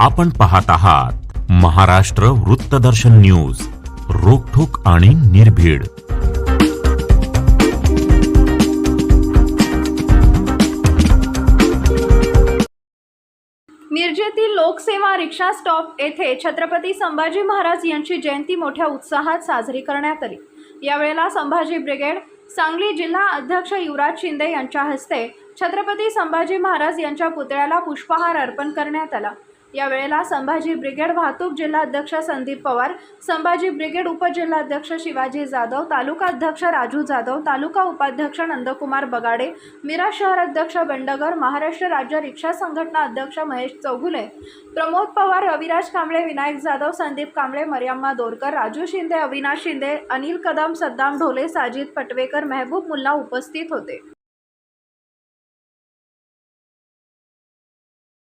आपण पाहत आहात महाराष्ट्र वृत्तदर्शन न्यूज रोखोक आणि निर्भीड. मिरजेतील लोकसेवा रिक्षा स्टॉप येथे छत्रपती संभाजी महाराज यांची जयंती मोठ्या उत्साहात साजरी करण्यात आली. यावेळेला संभाजी ब्रिगेड सांगली जिल्हा अध्यक्ष युवराज शिंदे यांच्या हस्ते छत्रपती संभाजी महाराज यांच्या पुतळ्याला पुष्पहार अर्पण करण्यात आला. यावेळेला संभाजी ब्रिगेड वाहतूक जिल्हाध्यक्ष संदीप पवार संभाजी ब्रिगेड उपजिल्हाध्यक्ष शिवाजी जाधव तालुका अध्यक्ष राजू जाधव तालुका उपाध्यक्ष नंदकुमार बगाडे मिरा शहर अध्यक्ष बंडगर महाराष्ट्र राज्य रिक्षा संघटना अध्यक्ष महेश चौगुले प्रमोद पवार रविराज कांबळे विनायक जाधव संदीप कांबळे मरियम्मा दोरकर राजू शिंदे अविनाश शिंदे अनिल कदम सद्दाम ढोले साजिद पटवेकर मेहबूब मुल्ला उपस्थित होते.